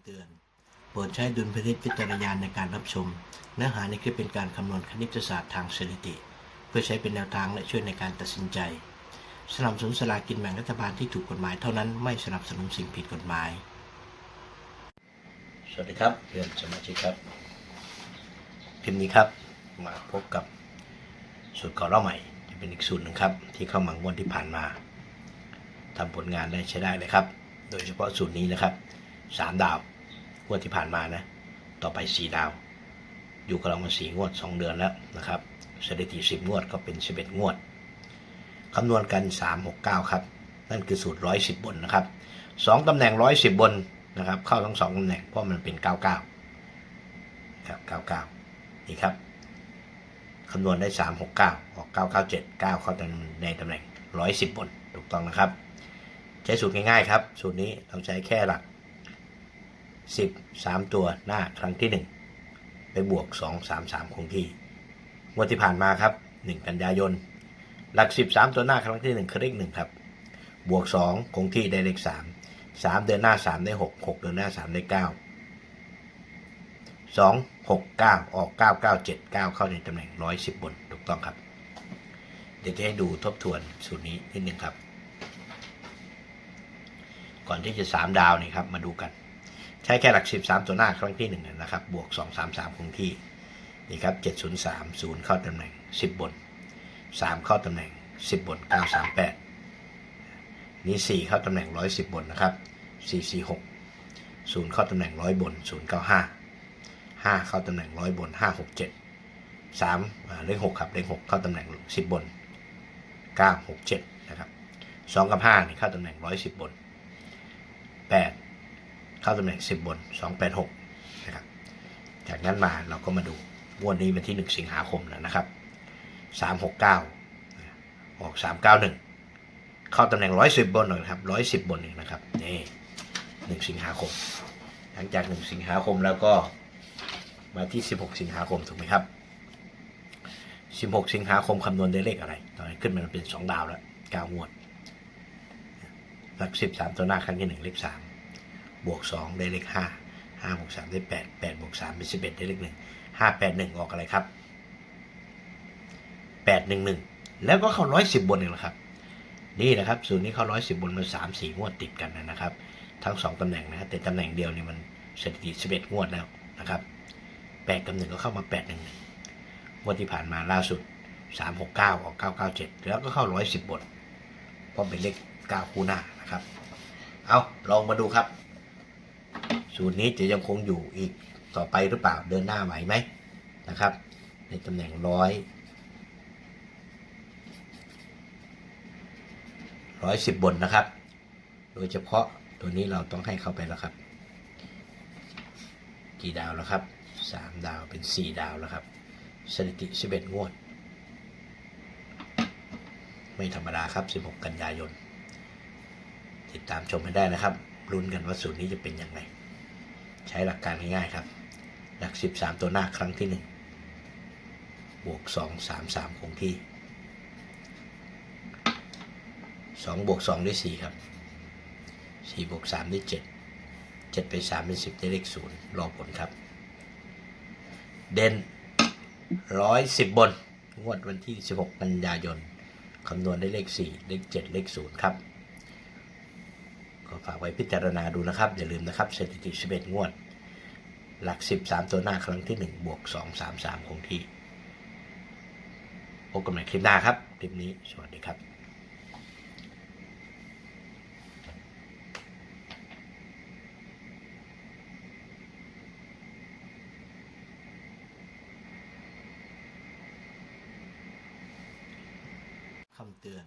ำเตือน โปรดใช้ดุลพินิจพิจารณาในการรับชม เนื้อหาในคลิปเป็นการคำนวณคณิตศาสตร์ทางสถิติ เพื่อใช้เป็นแนวทางและช่วยในการตัดสินใจ สนับสนุนสลากินแบ่งรัฐบาลที่ถูกกฎหมายเท่านั้นไม่สนับสนุนสิ่งผิดกฎหมาย สวัสดีครับเพื่อนสมาชิกครับคลิปนี้ครับมาพบกับสูตรก่อเล่าใหม่ที่เป็นอีกสูตรหนึ่งครับ ที่เข้ามางวดที่ผ่านมาทำผลงานได้ใช้ได้เลยครับ โดยเฉพาะสูตรนี้นะครับสามดาว งวดที่ผ่านมานะ ต่อไปสี่ดาว อยู่กับเรามาสี่งวดสองเดือนแล้วนะครับสถิติสิบงวดก็เป็นสิบเอ็ดงวดคำนวณกันสามหกเก้าครับ นั่นคือสูตรร้อยสิบบนนะครับสองตำแหน่งร้อยสิบบนนะครับ เข้าทั้งสองตำแหน่งเพราะมันเป็นเก้าเก้าครับเก้าเก้านี่ครับคำนวณได้สามหกเก้าออกเก้าเก้าเจ็ดเก้าเข้าในตำแหน่งร้อยสิบบน ถูกต้องนะครับ ใช้สูตรง่ายๆครับ สูตรนี้เราใช้แค่หลัก 10 3 ตัวหน้าครั้งที่ 1 ไปบวก 2 3 3 คงที่งวดที่ผ่านมาครับ 1 กันยายน หลัก 10 3 ตัวหน้าครั้งที่ 1 คือเลข1ครับ บวก 2 คงที่ได้เลข 3 3 เดือนหน้า 3 ได้ 6 6 เดือนหน้า 3 ได้ 9 2 6 9 ออก 9 9 7 9 เข้าในตำแหน่ง 110 บนถูกต้องครับ เดี๋ยวจะให้ดูทบทวนสูตรนี้นิดนึงครับ ก่อนที่จะ 3 ดาวนี่ครับมาดูกัน ใช้แค่หลัก13ตัวหน้าครั้งที่ 1 นะครับ บวก 2 3 3 คงที่ นี่ครับ 703 0 เข้าตำแหน่ง 10 บน 3 เข้าตำแหน่ง 10 บน 938 นี่ 4 เข้าตำแหน่ง 110 บนนะครับ 446 0 เข้าตำแหน่ง 100 บน 095 5 เข้าตำแหน่ง 100 บน 567 3เลข6ครับเลข6เข้าตำแหน่ง 10 บน 967 นะครับ 2 กับ5นี่เข้าตำแหน่ง 110 บน 8 เข้าตำแหน่ง 10 บน 286 นะครับ จากนั้นมาเราก็มาดูงวดนี้เป็นที่ 1 สิงหาคมนะครับ 369 ออก 391 เข้าตำแหน่ง 110 บนหน่อยครับ 110 บนเองนะครับ นี่ 1 สิงหาคม หลังจาก 1 สิงหาคมแล้วก็มาที่ 16 สิงหาคมถูกไหมครับ 16 สิงหาคมคำนวณได้เลขอะไร ตอนนี้ขึ้นมาเป็น 2 ดาวแล้ว9งวดหลัก 13 ตัวหน้าครั้งที่ 1 เลข3 บวก2ได้เลข5 5บวก3ได้8 8บวก3เป็น11 ได้เลข1 5 8 1 ออกอะไรครับ 8 1 1 แล้วก็เข้า 110 บนเองนะครับ นี่นะครับสูตรนี้เข้า 110 บนมา3 4 งวดติดกันนะครับ ทั้ง 2ตำแหน่งนะแต่ตำแหน่งเดียวนี่มันสถิติ 11 งวดแล้วนะครับ8กับ1ก็เข้ามา 8 1 1งวดที่ผ่านมาล่าสุด 369 ออก 997 แล้วก็เข้า 110 บนเพราะเป็นเลข 9 คู่หน้านะครับ เอาลองมาดูครับ สูตรนี้จะยังคงอยู่อีกต่อไปหรือเปล่าเดินหน้าไหวไหมนะครับ ในตำแหน่งร้อยร้อยสิบบนนะครับ โดยเฉพาะตัวนี้เราต้องให้เข้าไปแล้วครับ กี่ดาวแล้วครับสามดาวเป็นสี่ดาวแล้วครับ สถิติสิบเอ็ดงวด ไม่ธรรมดาครับ16กันยายน ติดตามชมกันได้นะครับลุ้นกันว่าสูตรนี้จะเป็นยังไง ใช้หลักการง่ายๆครับ หลัก 13 ตัวหน้าครั้งที่ 1 บวก 2 3 3 คงที่ 2 บวก 2 ได้ 4 ครับ 4 บวก 3 ได้ 7 7 ไป 3 เป็น 10 ได้เลข 0 รอผลครับ เด่น110 บน งวดวันที่ 16 กันยายน คำนวณได้เลข 4 เลข 7 เลข 0 ครับ ก็ฝากไว้พิจารณาดูนะครับ อย่าลืมนะครับสถิติ 11 งวด หลัก 13 ตัวหน้าครั้งที่ 1 บวก 2 3 3 คงที่ พบกันใหม่คลิปหน้าครับ คลิปนี้สวัสดีครับคำเตือน